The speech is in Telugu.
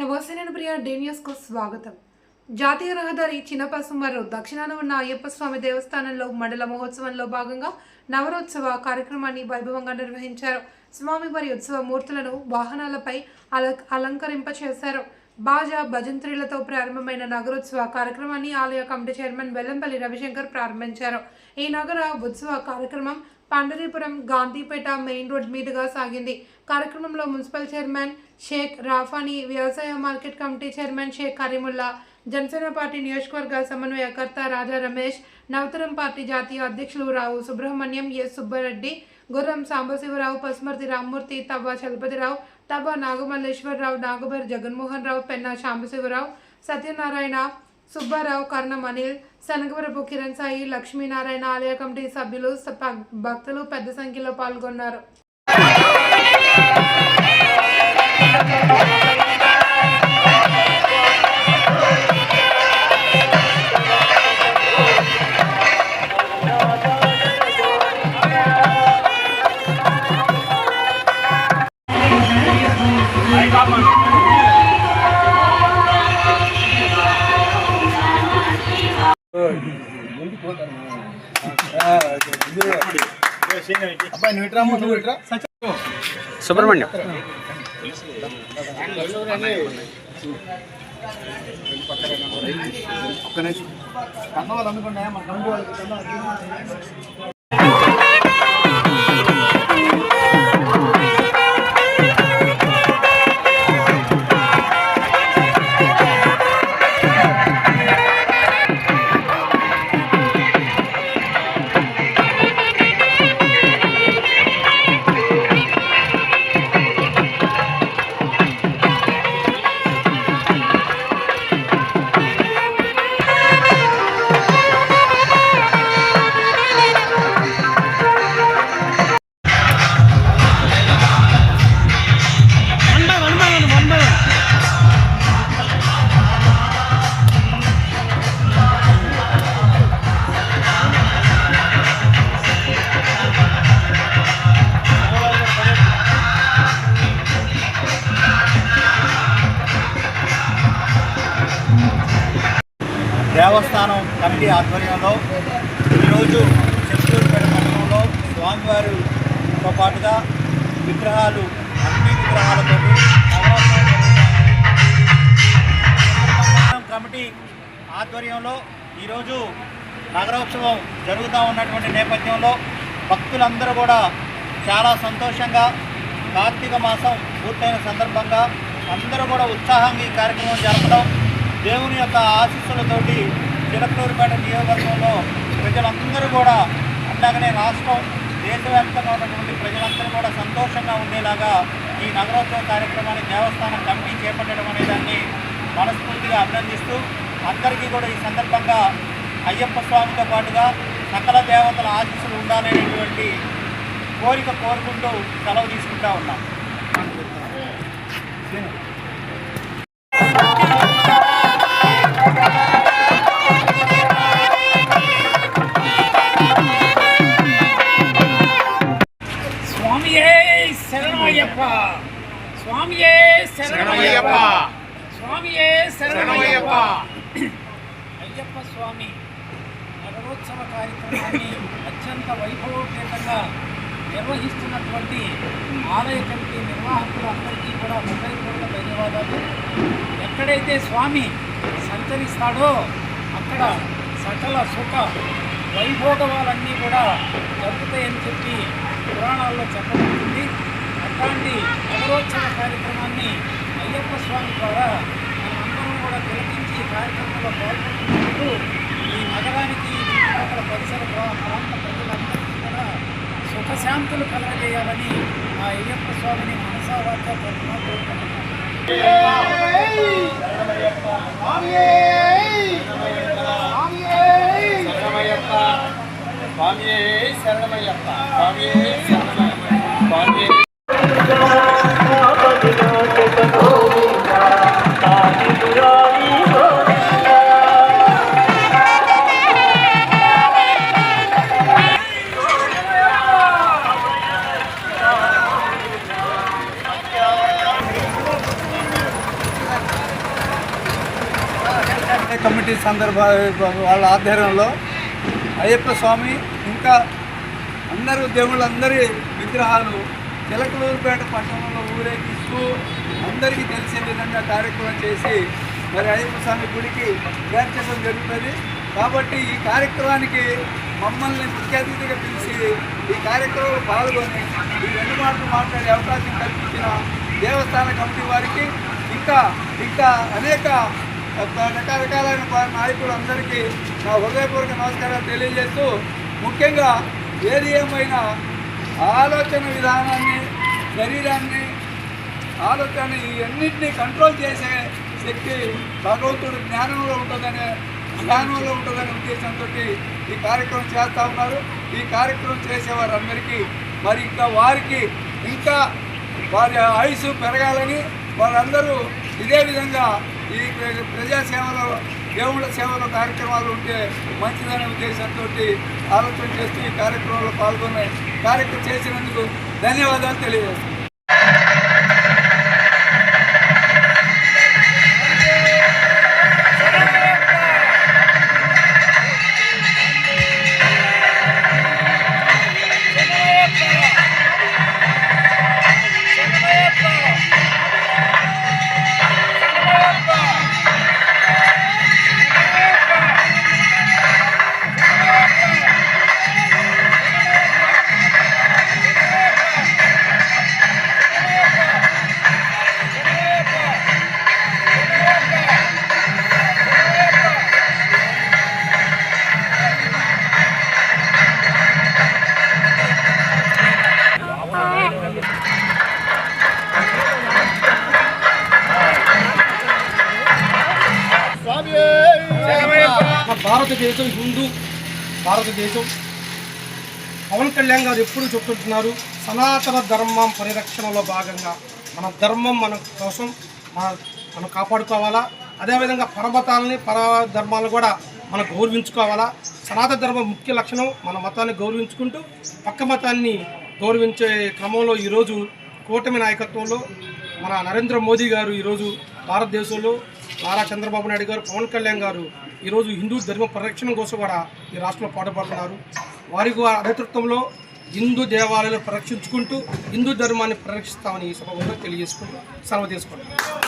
నమస్తే నేను ప్రియ డే న్యూస్కు స్వాగతం. జాతీయ రహదారి చిన్నపసుమరు దక్షిణాన ఉన్న అయ్యప్ప స్వామి దేవస్థానంలో మండల మహోత్సవంలో భాగంగా నవరోత్సవ కార్యక్రమాన్ని వైభవంగా నిర్వహించారు. స్వామివారి ఉత్సవ మూర్తులను వాహనాలపై అల అలంకరింపచేశారు. బాజా భజంత్రీలతో ప్రారంభమైన నగరోత్సవ కార్యక్రమాన్ని ఆలయ కమిటీ చైర్మన్ వెల్లంపల్లి రవిశంకర్ ప్రారంభించారు. ఈ నగర ఉత్సవ కార్యక్రమం పండరీపురం గాంధీపేట మెయిన్ రోడ్ మీదుగా సాగింది. కార్యక్రమంలో మున్సిపల్ చైర్మన్ షేక్ రాఫానీ వ్యవసాయ market committee chairman Sheikh Karimullah Janasena party నియోజకవర్గ సమన్వయకర్త రాజా రమేష్ నవతరం పార్టీ జాతీయ అధ్యక్షులు రావు సుబ్రహ్మణ్యం ఎస్ సుబ్బారెడ్డి గుర్రం సాంబశివరావు పసుమర్తి రామ్మూర్తి తవ్వ చలపతిరావు తవ్వ నాగమల్లేశ్వరరావు నాగబర్ జగన్మోహన్ రావు పెన్నా సాంబశివరావు సత్యనారాయణ సుబ్బారావు కర్ణం అనిల్ శనగవరపు కిరణ్ సాయి లక్ష్మీనారాయణ ఆలయ కమిటీ సభ్యులు భక్తులు పెద్ద సంఖ్యలో పాల్గొన్నారు. సుబ్రహ్మణ్యం. ఒక్క నిమిషం. కన్న వాళ్ళు అనుకున్నా మన కన్ను దేవస్థానం కమిటీ ఆధ్వర్యంలో ఈరోజు చెత్తూరుపేట పట్టణంలో స్వామివారితో పాటుగా విగ్రహాలు అన్ని విగ్రహాలతో కమిటీ ఆధ్వర్యంలో ఈరోజు నగరోత్సవం జరుగుతూ ఉన్నటువంటి నేపథ్యంలో భక్తులందరూ కూడా చాలా సంతోషంగా కార్తీక మాసం పూర్తయిన సందర్భంగా అందరూ కూడా ఉత్సాహంగా ఈ కార్యక్రమం జరపడం దేవుని యొక్క ఆశీస్సులతోటి చిలకలూరుపేట నియోజకవర్గంలో ప్రజలందరూ కూడా అలాగనే రాష్ట్రం దేశవ్యాప్తంగా ఉన్నటువంటి ప్రజలందరూ కూడా సంతోషంగా ఉండేలాగా ఈ నగరోత్సవ కార్యక్రమాన్ని దేవస్థానం కమిటీ చేపట్టడం అనే దాన్ని మనస్ఫూర్తిగా అభినందిస్తూ అందరికీ కూడా ఈ సందర్భంగా అయ్యప్ప స్వామితో పాటుగా సకల దేవతల ఆశీస్సులు ఉండాలనేటువంటి కోరిక కోరుకుంటూ సెలవు తీసుకుంటా ఉన్నాం. శరణమయ్యప్ప. స్వామియే శరణమయ్యప్ప. అయ్యప్ప స్వామి నగరోత్సవ కార్యక్రమాన్ని అత్యంత వైభవోపేతంగా నిర్వహిస్తున్నటువంటి ఆలయ కమిటీ నిర్వాహకులందరికీ కూడా హృదయపూర్వక ధన్యవాదాలు. ఎక్కడైతే స్వామి సంచరిస్తాడో అక్కడ సకల సుఖ వైభోగవాలన్నీ కూడా జరుగుతాయని చెప్పి పురాణాల్లో చెప్పబడుతుంది. అట్లాంటి అవరోచన కార్యక్రమాన్ని అయ్యప్ప స్వామి ద్వారా మనమందరం కూడా తిలకించి ఈ కార్యక్రమంలో పాల్గొంటున్నప్పుడు ఈ నగరానికి ఈ చుట్టుపక్కల పరిసర ప్రాంత ప్రజలందరికీ కూడా సుఖశాంతులు కలగజేయాలని ఆ అయ్యప్ప స్వామిని మనసావాక్య తరఫున కోరుకుంటున్నాను స్వామియే శరణమయ్యప్ప స్వామియే శరణమయ్యప్ప స్వామియే కమిటీ సందర్భ వాళ్ళ ఆధ్వర్యంలో అయ్యప్ప స్వామి ఇంకా అందరూ దేవుళ్ళందరి విగ్రహాలు చిలకలూరుపేట పట్టణంలో ఊరేగిస్తూ అందరికీ తెలిసే విధంగా కార్యక్రమం చేసి మరి అయ్యప్ప స్వామి గుడికి చేర్చడం జరుగుతుంది. కాబట్టి ఈ కార్యక్రమానికి మమ్మల్ని ముఖ్య అతిథిగా పిలిచి ఈ కార్యక్రమంలో పాల్గొని ఈ రెండు మాటలు మాట్లాడే అవకాశం కల్పించిన దేవస్థాన కమిటీ వారికి ఇంకా ఇంకా అనేక రకరకాలైన నాయకులందరికీ నా హృదయపూర్వక నమస్కారాలు తెలియజేస్తూ ముఖ్యంగా ఏది ఏమైనా ఆలోచన విధానాన్ని శరీరాన్ని ఆలోచన ఇవన్నింటినీ కంట్రోల్ చేసే శక్తి భగవంతుడు జ్ఞానంలో ఉంటుందనే జ్ఞానంలో ఉంటుందనే ఉద్దేశంతో ఈ కార్యక్రమం చేస్తూ ఉన్నారు. ఈ కార్యక్రమం చేసేవారందరికీ మరి ఇంకా వారికి ఇంకా వారి ఆయుసు పెరగాలని వారందరూ ఇదే విధంగా ఈ ప్రజాసేవలో దేవుళ్ళ సేవలో కార్యక్రమాలు ఉంటే మంచిదనే ఉద్దేశంతో ఆలోచన చేస్తూ ఈ కార్యక్రమంలో పాల్గొన్నాయి. కార్యక్రమం చేసినందుకు ధన్యవాదాలు తెలియజేస్తున్నాను. భారతదేశం హిందూ భారతదేశం పవన్ కళ్యాణ్ గారు ఎప్పుడు చెప్తుంటున్నారు సనాతన ధర్మం పరిరక్షణలో భాగంగా మన ధర్మం మన కోసం మన మనం కాపాడుకోవాలా అదేవిధంగా పరమతాలని పర ధర్మాలను కూడా మనం గౌరవించుకోవాలా. సనాతన ధర్మం ముఖ్య లక్షణం మన మతాన్ని గౌరవించుకుంటూ పక్క మతాన్ని గౌరవించే క్రమంలో ఈరోజు కూటమి నాయకత్వంలో మన నరేంద్ర మోదీ గారు ఈరోజు భారతదేశంలో నారా చంద్రబాబు నాయుడు గారు పవన్ కళ్యాణ్ గారు ఈరోజు హిందూ ధర్మ పరిరక్షణ కోసం కూడా ఈ రాష్ట్రంలో పాటుపడుతున్నారు. వారి వారి నేతృత్వంలో హిందూ దేవాలయాలు పరిరక్షించుకుంటూ హిందూ ధర్మాన్ని పరిరక్షిస్తామని ఈ సభలో తెలియజేసుకుంటూ సెలవు తీసుకుంటాం